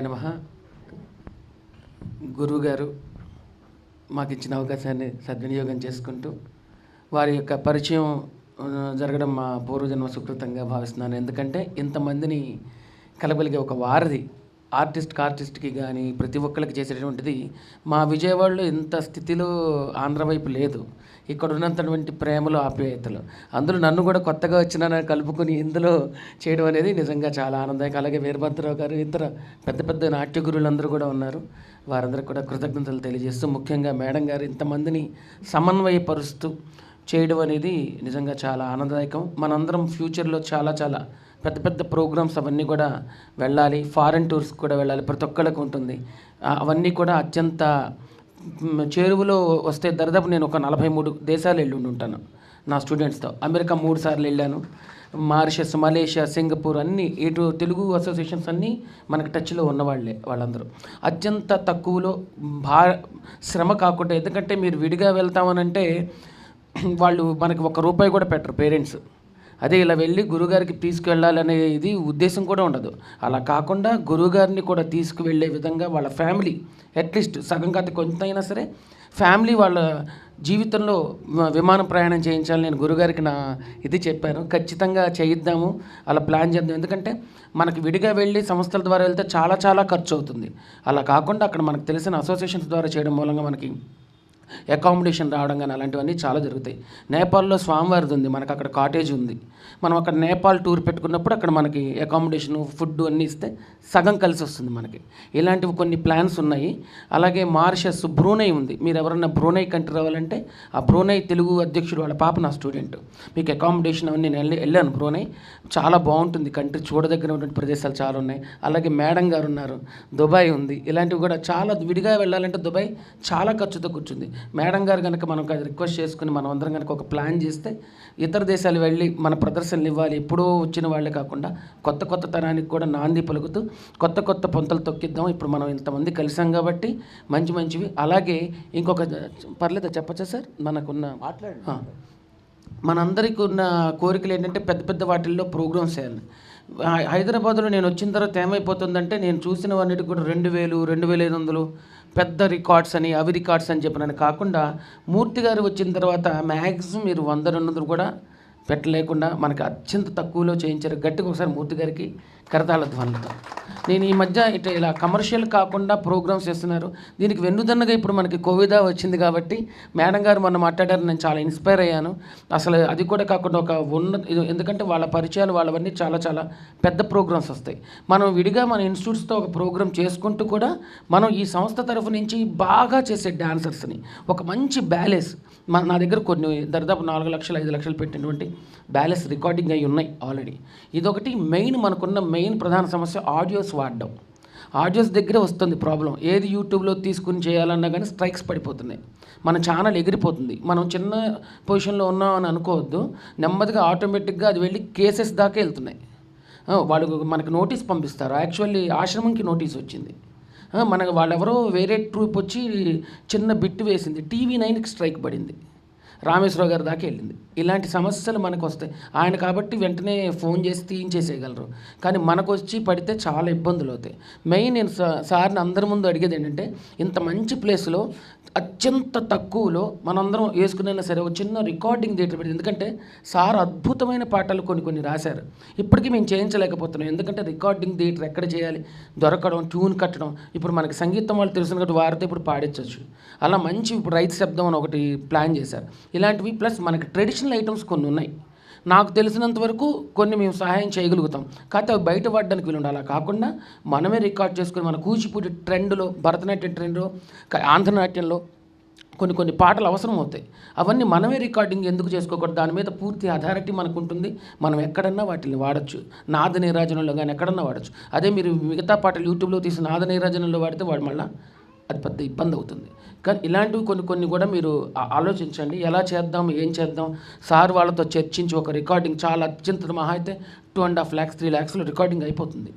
ఆయన నమ. గురువుగారు మాకు ఇచ్చిన అవకాశాన్ని సద్వినియోగం చేసుకుంటూ వారి యొక్క పరిచయం జరగడం మా పూర్వజన్మ సుకృతంగా భావిస్తున్నాను. ఎందుకంటే ఇంతమందిని కలగలిగే ఒక వారధి ఆర్టిస్ట్కి ఆర్టిస్ట్కి కానీ ప్రతి ఒక్కరికి చేసేటటువంటిది మా విజయవాడలో ఇంత స్థితిలో ఆంధ్ర వైపు లేదు. ఇక్కడ ఉన్నటువంటి ప్రేమలు ఆప్యాయతలు. అందులో నన్ను కూడా కొత్తగా వచ్చిన కలుపుకొని ఇందులో చేయడం అనేది నిజంగా చాలా ఆనందదాయకం. అలాగే వీరభద్రరావు గారు ఇతర పెద్ద పెద్ద నాట్య గురువులందరూ కూడా ఉన్నారు. వారందరికీ కూడా కృతజ్ఞతలు తెలియజేస్తూ ముఖ్యంగా మేడం గారు ఇంతమందిని సమన్వయపరుస్తూ చేయడం అనేది నిజంగా చాలా ఆనందదాయకం. మనందరం ఫ్యూచర్లో చాలా చాలా పెద్ద పెద్ద ప్రోగ్రామ్స్ అవన్నీ కూడా వెళ్ళాలి. ఫారెన్ టూర్స్ కూడా వెళ్ళాలి. ప్రతి ఒక్కళ్ళకి ఉంటుంది. అవన్నీ కూడా అత్యంత చేరువలో వస్తే దరిదాపు నేను ఒక నలభై మూడు దేశాలు వెళ్ళి ఉండి ఉంటాను నా స్టూడెంట్స్తో. అమెరికా మూడు సార్లు వెళ్ళాను. మారిషస్ మలేషియా సింగపూర్ అన్ని ఇటు తెలుగు అసోసియేషన్స్ అన్నీ మనకి టచ్లో ఉన్నవాళ్ళే వాళ్ళందరూ. అత్యంత తక్కువలో భా శ్రమ కాకుండా ఎందుకంటే మీరు విడిగా వెళ్తామనంటే వాళ్ళు మనకి ఒక రూపాయి కూడా పెట్టరు పేరెంట్స్. అదే ఇలా వెళ్ళి గురుగారికి తీసుకెళ్ళాలనే ఇది ఉద్దేశం కూడా ఉండదు. అలా కాకుండా గురుగారిని కూడా తీసుకువెళ్ళే విధంగా వాళ్ళ ఫ్యామిలీ అట్లీస్ట్ సగం కాదు కొంత అయినా సరే ఫ్యామిలీ వాళ్ళ జీవితంలో విమానం ప్రయాణం చేయించాలని నేను గురుగారికి నా ఇది చెప్పాను. ఖచ్చితంగా చేయిద్దాము అలా ప్లాన్ చేద్దాం. ఎందుకంటే మనకి విడిగా వెళ్ళి సంస్థల ద్వారా వెళ్తే చాలా చాలా ఖర్చు అవుతుంది. అలా కాకుండా అక్కడ మనకు తెలిసిన అసోసియేషన్స్ ద్వారా చేయడం మూలంగా మనకి అకామిడేషన్ రావడం కానీ అలాంటివన్నీ చాలా జరుగుతాయి. నేపాల్లో స్వామివారిది ఉంది మనకు అక్కడ కాటేజ్ ఉంది. మనం అక్కడ నేపాల్ టూర్ పెట్టుకున్నప్పుడు అక్కడ మనకి అకామిడేషన్ ఫుడ్ అన్నీ ఇస్తే సగం కలిసి వస్తుంది మనకి. ఇలాంటివి కొన్ని ప్లాన్స్ ఉన్నాయి. అలాగే మారిషస్ బ్రూనై ఉంది. మీరు ఎవరన్నా బ్రూనై కంట్రీ రావాలంటే ఆ బ్రూనై తెలుగు అధ్యక్షుడు వాళ్ళ పాప నా స్టూడెంట్ మీకు అకామిడేషన్ అవన్నీ నేను వెళ్ళి వెళ్ళాను బ్రూనై చాలా బాగుంటుంది కంట్రీ చూడదగినటువంటి ప్రదేశాలు చాలా ఉన్నాయి. అలాగే మేడం గారు ఉన్నారు దుబాయ్ ఉంది. ఇలాంటివి కూడా చాలా విడిగా వెళ్ళాలంటే దుబాయ్ చాలా ఖర్చుతో కూర్చుంది. మేడం గారు కనుక మనం రిక్వెస్ట్ చేసుకుని మనం అందరం కనుక ఒక ప్లాన్ చేస్తే ఇతర దేశాలు వెళ్ళి మన ప్రదర్శనలు ఇవ్వాలి ఎప్పుడో వచ్చిన వాళ్ళే కాకుండా కొత్త కొత్త తరానికి కూడా నాంది పలుకుతూ కొత్త కొత్త పొంతలు తొక్కిద్దాం. ఇప్పుడు మనం ఇంతమంది కలిసాం కాబట్టి మంచి మంచివి. అలాగే ఇంకొక పర్లేదా చెప్పచ్చా సార్? మనకున్న మాట్లాడండి. మనందరికీ ఉన్న కోరికలు ఏంటంటే పెద్ద పెద్ద వాటిల్లో ప్రోగ్రామ్స్ చేయాలి. హై- హైదరాబాద్లో నేను వచ్చిన తర్వాత ఏమైపోతుందంటే నేను చూసినవన్నిటికి కూడా రెండు వేలు రెండు వేల ఐదు వందలు పెద్ద రికార్డ్స్ అని అవి రికార్డ్స్ అని చెప్పినని కాకుండా మూర్తి గారు వచ్చిన తర్వాత మ్యాక్సిమం మీరు వంద రెండు కూడా పెట్టలేకుండా మనకి అత్యంత తక్కువలో చేయించారు. గట్టిగా ఒకసారి మూర్తి గారికి కరతాళ ధ్వనులతో. నేను ఈ మధ్య ఇటు ఇలా కమర్షియల్ కాకుండా ప్రోగ్రామ్స్ చేస్తున్నారు. దీనికి వెన్నుదన్నగా ఇప్పుడు మనకి కోవిదా వచ్చింది కాబట్టి మేడం గారు మొన్న మాట్లాడారు నేను చాలా ఇన్స్పైర్ అయ్యాను. అసలు అది కూడా కాకుండా ఒక ఉన్న ఇది ఎందుకంటే వాళ్ళ పరిచయాలు వాళ్ళవన్నీ చాలా చాలా పెద్ద ప్రోగ్రామ్స్ వస్తాయి. మనం విడిగా మన ఇన్స్టిట్యూట్స్తో ఒక ప్రోగ్రామ్ చేసుకుంటూ కూడా మనం ఈ సంస్థ తరఫు నుంచి బాగా చేసే డాన్సర్స్ని ఒక మంచి బ్యాలెన్స్ మన నా దగ్గర కొన్ని దాదాపు నాలుగు లక్షలు ఐదు లక్షలు పెట్టినటువంటి బ్యాలెన్స్ రికార్డింగ్ అయి ఉన్నాయి ఆల్రెడీ ఇదొకటి మెయిన్ మనకున్న మెయిన్ మెయిన్ ప్రధాన సమస్య ఆడియోస్ వాడడం. ఆడియోస్ దగ్గరే వస్తుంది ప్రాబ్లం. ఏది యూట్యూబ్లో తీసుకుని చేయాలన్నా కానీ స్ట్రైక్స్ పడిపోతున్నాయి. మన ఛానల్ ఎగిరిపోతుంది. మనం చిన్న పొజిషన్లో ఉన్నాం అని అనుకోవద్దు. నెమ్మదిగా ఆటోమేటిక్గా అది వెళ్ళి కేసెస్ దాకా వెళ్తున్నాయి. వాళ్ళు మనకు నోటీస్ పంపిస్తారు. యాక్చువల్లీ ఆశ్రమంకి నోటీస్ వచ్చింది. మనకు వాళ్ళెవరో వేరే ట్రూప్ వచ్చి చిన్న బిట్ వేసింది. టీవీ నైన్కి స్ట్రైక్ పడింది. రామేశ్వరరావు గారి దాకా వెళ్ళింది. ఇలాంటి సమస్యలు మనకు వస్తాయి. ఆయన కాబట్టి వెంటనే ఫోన్ చేసి తీయించేసేయగలరు కానీ మనకు వచ్చి పడితే చాలా ఇబ్బందులు అవుతాయి. మెయిన్ నేను సార్ని అందరి ముందు అడిగేది ఏంటంటే ఇంత మంచి ప్లేస్లో అత్యంత తక్కువలో మనందరం వేసుకునైనా సరే ఒక చిన్న రికార్డింగ్ థియేటర్ పెట్టి ఎందుకంటే సార్ అద్భుతమైన పాటలు కొన్ని కొన్ని రాశారు. ఇప్పటికీ మేము చేయించలేకపోతున్నాం. ఎందుకంటే రికార్డింగ్ థియేటర్ ఎక్కడ చేయాలి? దొరకడం ట్యూన్ కట్టడం. ఇప్పుడు మనకి సంగీతం వాళ్ళు తెలిసిన కాబట్టి వారితో ఇప్పుడు పాడించవచ్చు అలా మంచి ఇప్పుడు రైతు శబ్దం అని ఒకటి ప్లాన్ చేశారు. ఇలాంటివి ప్లస్ మనకి ట్రెడిషనల్ ఐటమ్స్ కొన్ని ఉన్నాయి. నాకు తెలిసినంత వరకు కొన్ని మేము సహాయం చేయగలుగుతాం. కాకపోతే అవి బయట పడడానికి వీలు ఉండాలి అలా కాకుండా మనమే రికార్డ్ చేసుకుని మన కూచిపూడి ట్రెండ్లో భరతనాట్యం ట్రెండ్లో ఆంధ్రనాట్యంలో కొన్ని కొన్ని పాటలు అవసరం అవుతాయి అవన్నీ మనమే రికార్డింగ్ ఎందుకు చేసుకోకూడదు? దాని మీద పూర్తి అథారిటీ మనకు ఉంటుంది మనం ఎక్కడన్నా వాటిని వాడచ్చు. నాద నీరాజనంలో కానీ ఎక్కడన్నా వాడచ్చు. అదే మీరు మిగతా పాటలు యూట్యూబ్లో తీసిన నాద నీరాజనంలో వాడితే వాడు మళ్ళీ అది పెద్ద ఇబ్బంది అవుతుంది. కానీ ఇలాంటివి కొన్ని కొన్ని కూడా మీరు ఆలోచించండి. ఎలా చేద్దాం? ఏం చేద్దాం? సార్ వాళ్ళతో చర్చించి ఒక రికార్డింగ్ చాలా అత్యంత మహా అయితే two and half lakhs three ల్యాక్స్లో recording అయిపోతుంది.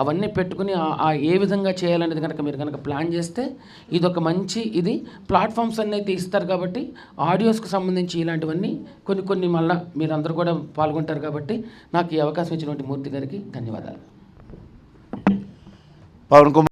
అవన్నీ పెట్టుకుని ఆ- ఆ ఏ విధంగా చేయాలనేది కనుక మీరు కనుక ప్లాన్ చేస్తే ఇది ఒక మంచి ఇది. ప్లాట్ఫామ్స్ అన్నీ అయితే ఇస్తారు కాబట్టి ఆడియోస్కి సంబంధించి ఇలాంటివన్నీ కొన్ని కొన్ని మళ్ళీ మీరందరూ కూడా పాల్గొంటారు కాబట్టి నాకు ఈ అవకాశం ఇచ్చినటువంటి మూర్తి గారికి ధన్యవాదాలు. పవన్ కుమార్